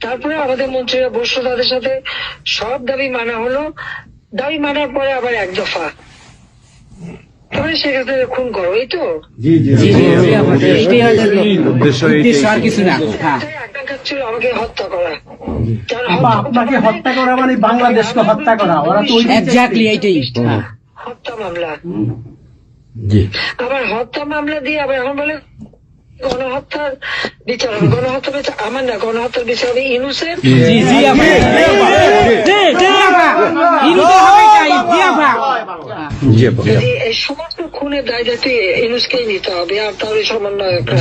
তারপরে আমাদের মন্ত্রীরা বসল তাদের সাথে। সব দাবি মানা হলো। দাবি মানার পরে আবার এক দফা। তাহলে সেক্ষেত্রে খুন করো এই তো? হ্যাঁ। আমাকে হত্যা করা। যারা হত্যা আপনাকে হত্যা করা মানে বাংলাদেশকে হত্যা করা। ওরা তো এক্স্যাক্টলি এইটাই। হ্যাঁ। হত্যা মামলা। আবার হত্যা মামলা দিয়ে আবার এখন বলে গণহত্যার বিচার হবে গণহত্যা বিচার আমার না গণহত্যার বিচার হবে ইনুসের সমস্ত খুনের দায় দায়িত্ব ইনুসকেই নিতে হবে আর ওই সমন্বয়করা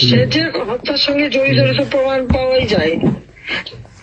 সে যে হত্যার সঙ্গে জড়িত প্রমাণ পাওয়াই যায়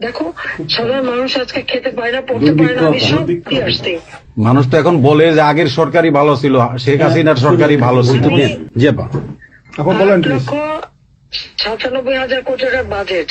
দেখো সাধারণ মানুষ আজকে খেতে পায় না পড়তে পায় না আমি সব দিয়ে আসছি। মানুষ তো এখন বলে যে আগের সরকারই ভালো ছিল শেখ হাসিনার সরকারই ভালো ছিল। জি আপা। এখন বলেন সাতানব্বই হাজার কোটি টাকার বাজেট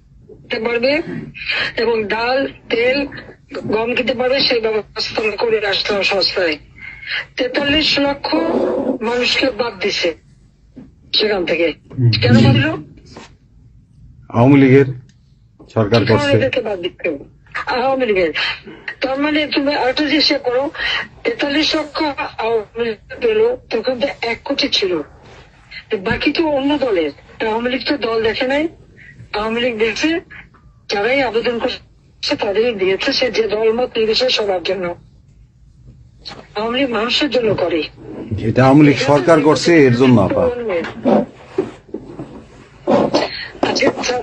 কিনতে পারবে এবং ডাল তেল গম খেতে পারবে সেই ব্যবস্থা আমরা করে আসলাম সস্তায়। তেতাল্লিশ লক্ষ মানুষকে বাদ দিছে সেখান থেকে। কেন বাদল আওয়ামী লীগের সরকার করছে। বাদ আওয়ামী লীগের। তার মানে তুমি আরেকটা জিনিস করো তেতাল্লিশ লক্ষ আওয়ামী লীগ পেল তখন তো এক কোটি ছিল। বাকি তো অন্য দলের। আওয়ামী লীগ তো দল দেখে নাই আওয়ামী লীগ দেখছে যারাই আবেদন করছে তাদেরই দিয়েছে সে যে দলমত নির্বিশেষে সবার জন্য। আওয়ামী লীগ মানুষের জন্য করে। এটা আওয়ামী লীগ সরকার করছে এর জন্য আপা।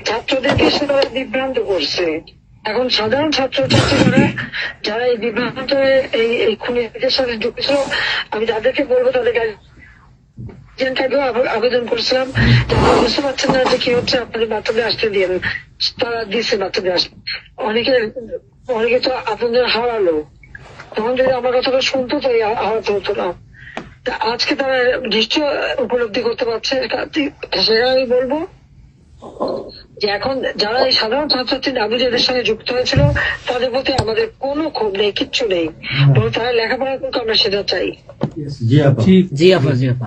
ছাত্রদেরকে সে তারা বিভ্রান্ত করছে? এখন সাধারণ ছাত্র ছাত্রীরা যারা এই বিভ্রান্ত এই এই খুনিদের সাথে যুক্ত ছিল আমি তাদেরকে বলব তাদের আবেদন করেছিলাম। বুঝতে পারছেন না যে কি হচ্ছে আপনাদের বাচ্চাদের আসতে দিন। তারা দিচ্ছে বাচ্চাদের আসতে অনেকে অনেকে তো আপনাদের হারালো। তখন যদি আমার কথাটা শুনতো তো এই হারাতে হতো না। আজকে তারা নিশ্চয় উপলব্ধি করতে পারছে। সেটা আমি বলব যে এখন যারা এই সাধারণ ছাত্রছাত্রী নাবিজের সঙ্গে যুক্ত হয়েছিল তাদের প্রতি আমাদের কোনো ক্ষোভ নেই কিচ্ছু নেই। তারা লেখাপড়া করুক আমরা সেটা চাই। জি আপা। জি আপা জি আপা।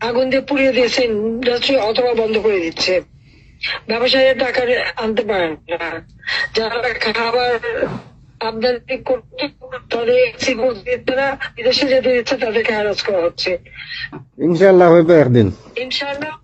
আগুন দিয়ে পুড়িয়ে দিয়েছে ইন্ডাস্ট্রি অথবা বন্ধ করে দিচ্ছে। ব্যবসায়ীরা টাকা আনতে পারেন না। যারা খাবার আমদানি করতে তাদের দিতে না বিদেশে যেতে দিচ্ছে তাদেরকে হ্যারাস করা হচ্ছে। ইনশাল্লাহ হইবে একদিন। ইনশাআল্লাহ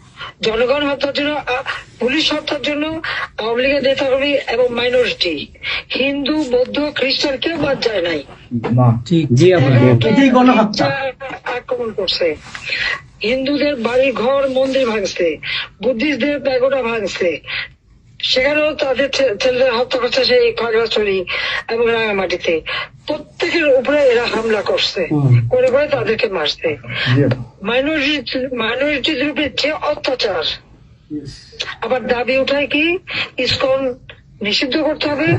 জনগণ হত্যার জন্য পুলিশ হত্যার জন্য আওয়ামী লীগের নেতাকর্মী এবং মাইনরিটি হিন্দু বৌদ্ধ খ্রিস্টান কেউ বাদ যায় নাই। আক্রমণ করছে। হিন্দুদের বাড়ি ঘর মন্দির ভাঙছে। বুদ্ধিস্টদের প্যাগোডা ভাঙছে। সেখানেও তাদের ছেলেদের হত্যা করছে সেই খাগড়াছড়ি এবং রাঙামাটিতে। প্রত্যেকের উপরে এরা হামলা করছে। করে করে তাদেরকে মারছে। মাইনরিটিদের উপরে যে অত্যাচার। আবার দাবি উঠায় কি? ইসকন নিষিদ্ধ করতে হবে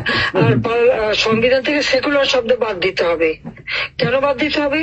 আর সংবিধান থেকে সেকুলার শব্দ বাদ দিতে হবে। কেন বাদ দিতে হবে?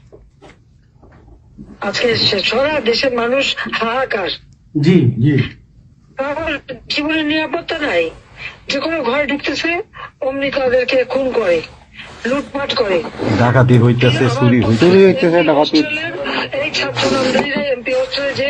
আজকে সারা দেশের মানুষ হাহাকার। জি জি। জীবনের নিরাপত্তা নাই। যে কোনো ঘরে ঢুকতেছে অমনি তাদেরকে খুন করে লুটপাট করে। ডাকাতি হইতেছে চুরি হইতেছে। ডাকাতি। এই ছাত্র নামদারিরা এমপি হচ্ছে যে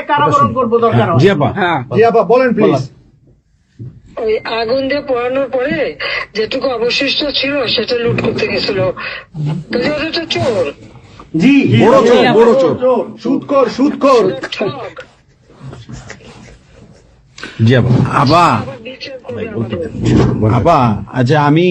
আমরা কারাবরণ করব দরকার হয়। জি আপা হ্যাঁ জি আপা বলেন। প্লিজ ওই আগুন দিয়ে পোড়ানোর পরে যেটুকু অবশিষ্ট ছিল সেটা লুট করতে গেছিল। চোর। জি বড় চোর বড় চোর। জি আচ্ছা আমি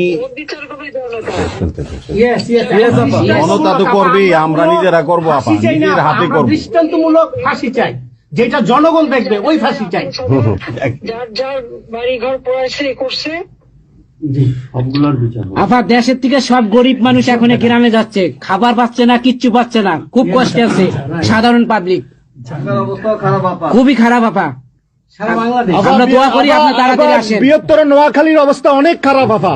করবে আমরা নিজেরা করব আপা নিজের হাতে করব। দৃষ্টান্তমূলক ফাঁসি চাই। যেটা জনগণ দেখবে ওই ফাঁসি চাই। যার যার বাড়ি ঘর পড়াইছে করছে দেশের থেকে সব গরিব মানুষ এখন গ্রামে যাচ্ছে। খাবার পাচ্ছে না কিচ্ছু পাচ্ছে না। খুব কষ্টে আছে। সাধারণ পাবলিক খুবই খারাপ আপা। সারা বাংলাদেশ। আমরা দোয়া করি আপনি তাড়াতাড়ি আসেন। বৃহত্তর নোয়াখালীর অবস্থা অনেক খারাপ আপা।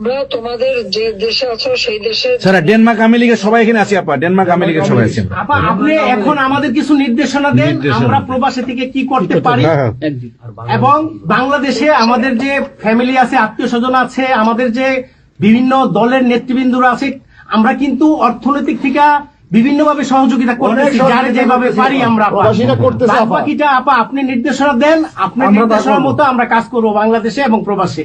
আমরা তোমাদের যে দেশে আছো সেই দেশে স্যার ডেনমার্ক আমেরিকা সবাই এখানে আছি আপা। ডেনমার্ক আমেরিকা সবাই আপা আপনি এখন আমাদের কিছু নির্দেশনা দেন আমরা প্রবাসে থেকে কি করতে পারি? হ্যাঁ। এবং বাংলাদেশে আমাদের যে ফ্যামিলি আছে আত্মীয় স্বজন আছে আমাদের যে বিভিন্ন দলের নেতৃবৃন্দরা আছে আমরা কিন্তু অর্থনৈতিক থেকে বিভিন্ন ভাবে সহযোগিতা করতেছি যার যেভাবে পারি আমরা। বাকিটা আপা আপনি নির্দেশনা দেন আপনার নির্দেশনার মতো আমরা কাজ করব বাংলাদেশে এবং প্রবাসে।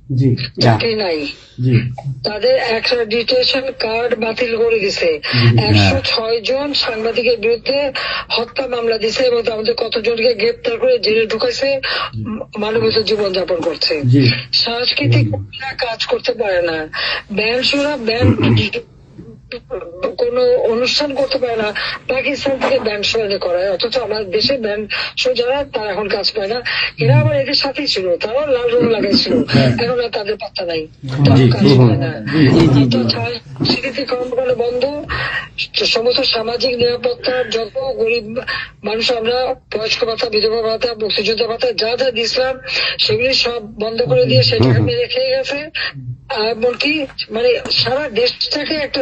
চাকরি নাই। জি। তাদের ডিটেশন কার্ড বাতিল করে দিছে। একশো ছয় জন সাংবাদিকের বিরুদ্ধে হত্যা মামলা দিছে এবং আমাদের কতজনকে গ্রেপ্তার করে জেলে ঢুকাইছে মানবিত জীবন যাপন করছে। সাংস্কৃতিক কাজ করতে পারে না। ব্যান্ড শোরা ব্যান্ড কোন অনুষ্ঠান করতে পারে না পাকিস্তান থেকে ব্যান্ড শো করায় অথচ আমার দেশে ব্যান্ড শো যারা তারা এখন কাজ পায় না। এরা আবার এদের সাথেই ছিল তারাও লাল রং লাগাইছিল এখন আর তাদের পাত্তা নাই। তারাও কাজ পায় না। তো কর্মকাণ্ড বন্ধ সমস্ত সামাজিক নিরাপত্তার যত গরিব মানুষ আমরা বয়স্ক ভাতা বিধবা ভাতা মুক্তিযোদ্ধা ভাতা যা যা দিছিলাম সেগুলি সব বন্ধ করে দিয়ে সেটাকে মেরে খেয়ে গেছে। আর এমনকি মানে সারা দেশটাকে একটা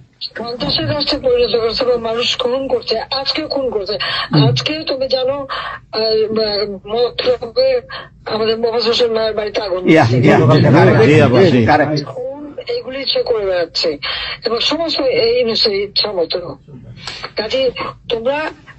সন্ত্রাসের রাষ্ট্রে পরিণত করছে বা মানুষ খুন করছে আজকে খুন করছে। আজকে তুমি জানো আমাদের মোহাম্মদ হোসেন মায়ের বাড়িতে আগুন এইগুলি সে করে বেড়াচ্ছে। এবং সমস্ত এই ইচ্ছা মতো কাজে তোমরা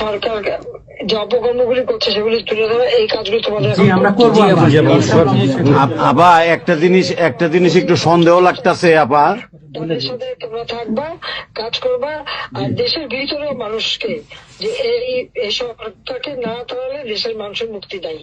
সরকার যে অপকর্মগুলি করছে সেগুলি তুলে ধরা এই কাজগুলি তোমাদের আমরা করব আপা। একটা জিনিস একটা জিনিস একটু সন্দেহ লাগতাছে আপা তোমরা থাকবা কাজ করবা আর দেশের ভিতরে মানুষকে যে এই এই সরকারকে না তাহলে দেশের মানুষের মুক্তি দেয়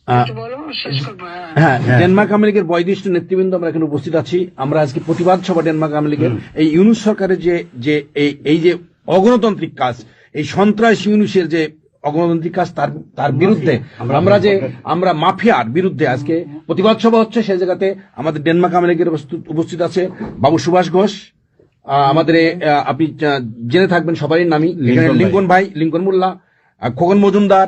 করব হ্যাঁ। হ্যাঁ ডেনমার্ক আওয়ামী লীগের বয়োজ্যেষ্ঠ নেতৃবৃন্দ আমরা এখানে উপস্থিত আছি। আমরা আজকে প্রতিবাদ সভা ডেনমার্ক আওয়ামী লীগের এই ইউনুস সরকারের যে যে এই এই যে অগণতান্ত্রিক কাজ এই সন্ত্রাস ইউনুসের যে অগণতান্ত্রিক কাজ তার তার বিরুদ্ধে আমরা যে আমরা মাফিয়ার বিরুদ্ধে আজকে প্রতিবাদ সভা হচ্ছে। সেই জায়গাতে আমাদের ডেনমার্ক আওয়ামী লীগের উপস্থিত- উপস্থিত আছে বাবু সুভাষ ঘোষ। আহ, আমাদের আহ, আপনি জেনে থাকবেন সবারই নামই। লিঙ্কন ভাই। লিঙ্কন মোল্লা খোকন মজুমদার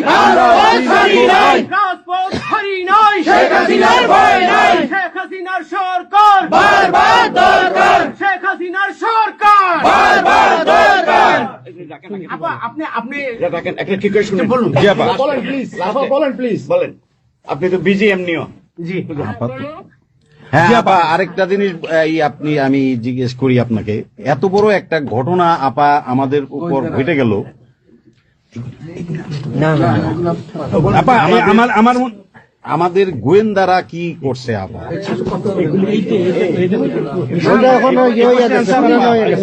নাই। রাজপথ হারি নাই। শেখ হাসিনার ভয় নাই। শেখ হাসিনার সরকার। বারবার দরকার। শেখ হাসিনার সরকার। বারবার দরকার। আপা আপনি আপনি দেখেন একটা ঠিক করে শুনুন। বলুন। জি আপা। বলেন প্লিজ বলেন প্লিজ বলেন। আপনি তো বিজি এমনিও জি। হ্যাঁ আপা আরেকটা জিনিস এই আপনি আমি জিজ্ঞেস করি আপনাকে। এত বড় একটা ঘটনা আপা আমাদের উপর ঘটে গেল। আপা আমার আমার আমাদের গোয়েন্দারা কি করছে আপা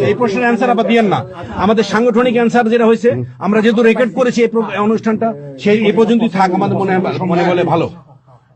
এই প্রশ্নের অ্যান্সার আবার দিয়েন না। আমাদের সাংগঠনিক অ্যান্সার যেটা হয়েছে আমরা যেহেতু রেকর্ড করেছি এই অনুষ্ঠানটা সেই এ পর্যন্তই থাক আমাদের মনে মনে বলে ভালো।